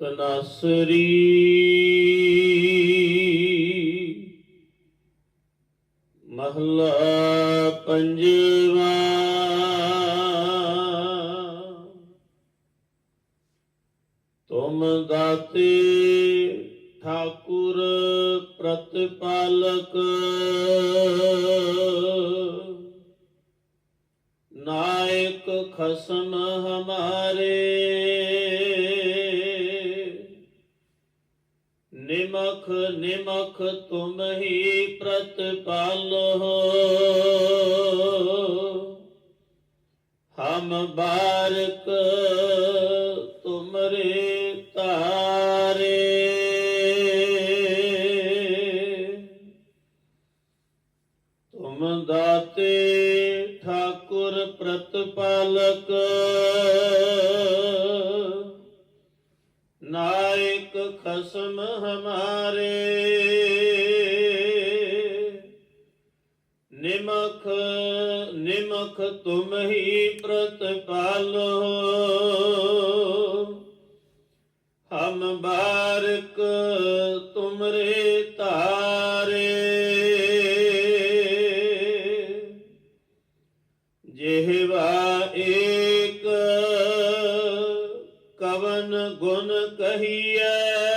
ਤਨਾਸਰੀ। ਮਹਲਾ ਪੰਜਵਾ। ਤੁਮ ਦਾਤੇ ਠਾਕੁਰ ਪ੍ਰਤਪਾਲਕ। ਨਾਇਕ ਖਸਮ ਹਮਾਰੇ। ਨਿਮਖ ਨਿਮਖ ਤੁਮ ਹੀ ਪ੍ਰਤਪਾਲੋ ਹਮ ਬਾਰਕ ਤੁਮਰੇ ਤਾਰੇ ਤੁਮ ਦਾਤੇ ਠਾਕੁਰ ਪ੍ਰਤਪਾਲਕ। ਖਸਮ ਹਮਾਰੇ। ਨਿਮਖ ਨਿਮਖ ਤੁਮ ਹੀ ਪ੍ਰਤਪਾਲੋ ਹਮ ਬਾਰਕ ਤੁਮਰੇ ਤਾਰੇ। ਜਿਹਵਾ ਏਕ ਕਵਨ ਗੁਣ ਕਹੀਐ।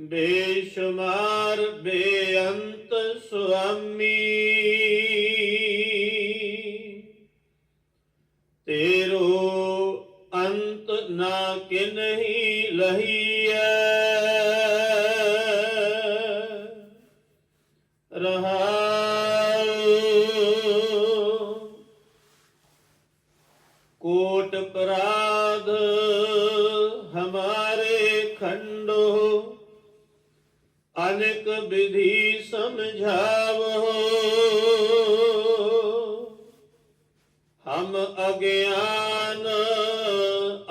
ਬੇਸ਼ੁਮਾਰ ਬੇਅੰਤ ਸੁਆਮੀ। ਤੇਰੋ ਅੰਤ ਨਾ ਕਿਨਹੀ ਲਹੀਐ। ਰਹਾਉ ਕੋਟ ਪਰਾਧ ਹਮਾਰੇ ਖੰਡੋ। ਅਨੇਕ ਵਿਧੀ ਸਮਝਾਵੋ। ਹਮ ਅਗਿਆਨ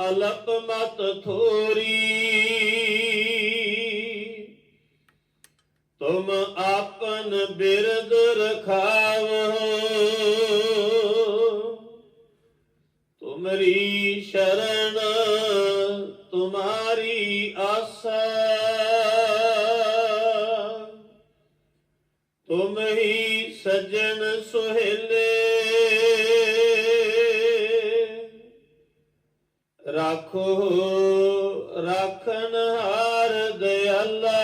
ਅਲਪ ਮਤ ਥੋਰੀ। ਤੁਮ ਆਪਨ ਬਿਰਦ ਰਖਾਵੋ। ਤੁਮਰੀ ਸ਼ਰਨ ਤੁਮਾਰੀ ਆਸਾ। ਤੁਮ ਹੀ ਸਜਣ ਸੁਹੇਲੇ। ਰਾਖੋ ਰਾਖਣ ਹਾਰ ਦਇਆਲਾ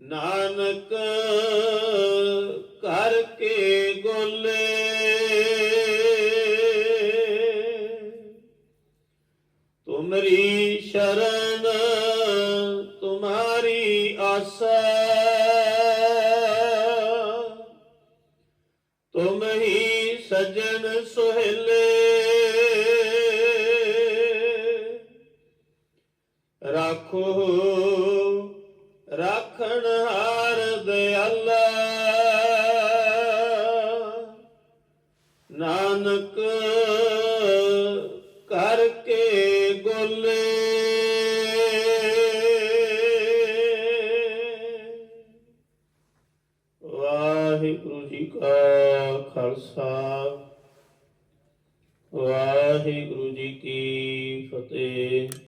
ਨਾਨਕ ਕਰਕੇ ਗੋਲੇ। ਤੁਮਰੀ ਸ਼ਰਨ ਰਾਖਣ ਹਾਰ ਨਾਨਕ ਕਰਕੇ ਗੋਲੇ। ਵਾਹਿਗੁਰੂ ਜੀ ਕਾ ਖਾਲਸਾ। ਵਾਹਿਗੁਰੂ ਜੀ ਕੀ ਫਤਿਹ।